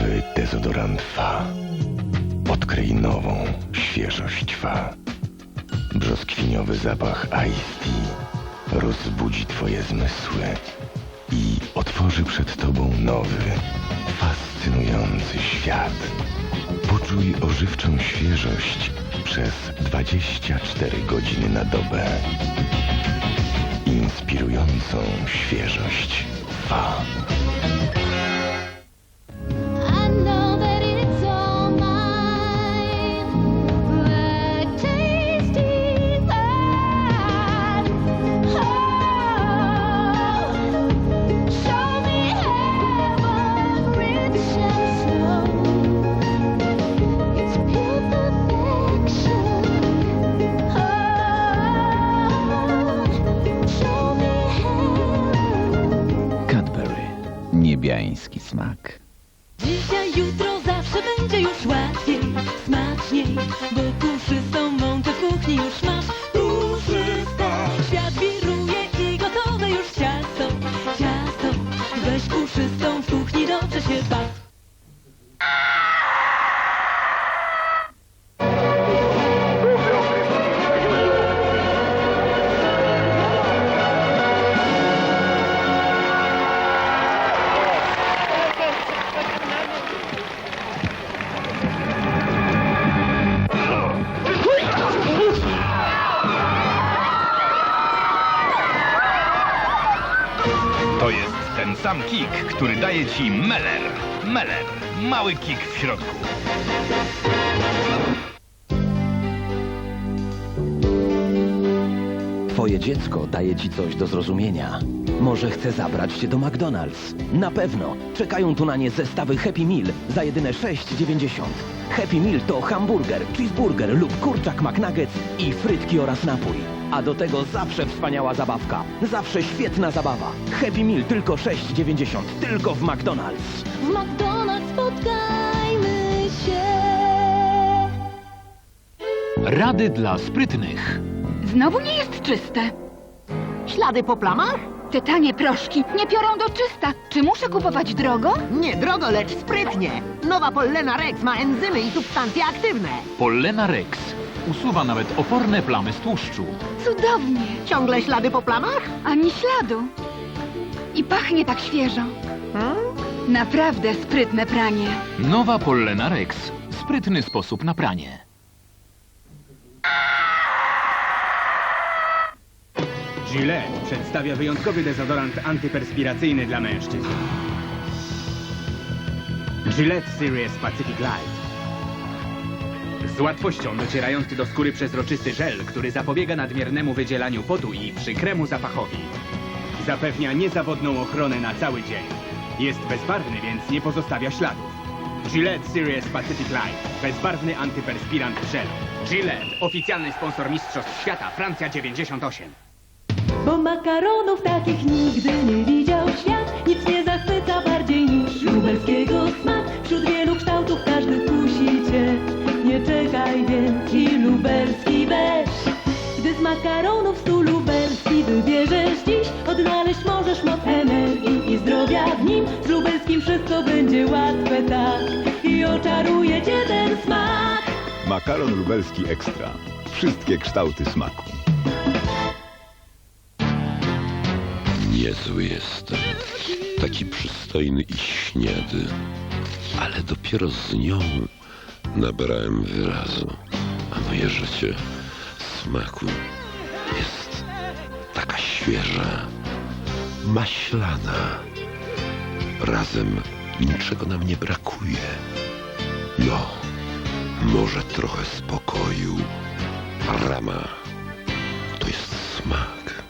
Nowy dezodorant FA. Odkryj nową świeżość FA. Brzoskwiniowy zapach Ice Tea rozbudzi Twoje zmysły i otworzy przed Tobą nowy, fascynujący świat. Poczuj ożywczą świeżość przez 24 godziny na dobę. Inspirującą świeżość FA. Niebiański smak. Dzisiaj, jutro, ten sam kik, który daje ci Meller. Meller. Mały kik w środku. Twoje dziecko daje ci coś do zrozumienia. Może chce zabrać cię do McDonald's. Na pewno. Czekają tu na nie zestawy Happy Meal za jedyne 6,90. Happy Meal to hamburger, cheeseburger lub kurczak McNuggets i frytki oraz napój. A do tego zawsze wspaniała zabawka. Zawsze świetna zabawa. Happy Meal tylko 6,90. Tylko w McDonald's. W McDonald's spotkajmy się. Rady dla sprytnych. Znowu nie jest czyste. Ślady po plamach? Te tanie proszki nie piorą do czysta. Czy muszę kupować drogo? Nie drogo, lecz sprytnie. Nowa Pollena Rex ma enzymy i substancje aktywne. Pollena Rex. Usuwa nawet oporne plamy z tłuszczu. Cudownie. Ciągle ślady po plamach? Ani śladu. I pachnie tak świeżo. Hmm? Naprawdę sprytne pranie. Nowa Pollena Rex. Sprytny sposób na pranie. Gillette przedstawia wyjątkowy dezodorant antyperspiracyjny dla mężczyzn. Gillette Serious Pacific Light. Z łatwością docierający do skóry przezroczysty żel, który zapobiega nadmiernemu wydzielaniu potu i przykremu zapachowi. Zapewnia niezawodną ochronę na cały dzień. Jest bezbarwny, więc nie pozostawia śladów. Gillette Serious Pacific Light. Bezbarwny antyperspirant w żelu. Gillette, oficjalny sponsor Mistrzostw Świata, Francja 98. Bo makaronów takich nigdy nie czekaj więc i lubelski weź. Gdy z makaronów stu lubelski wybierzesz dziś, odnaleźć możesz moc energii i zdrowia w nim. Z lubelskim wszystko będzie łatwe tak i oczaruje cię ten smak. Makaron lubelski ekstra. Wszystkie kształty smaku. Niezły jestem. Taki przystojny i śniady. Ale dopiero z nią nabrałem wyrazu. A moje życie smaku jest taka świeża, maślana. Razem niczego nam nie brakuje. No, może trochę spokoju. Rama to jest smak.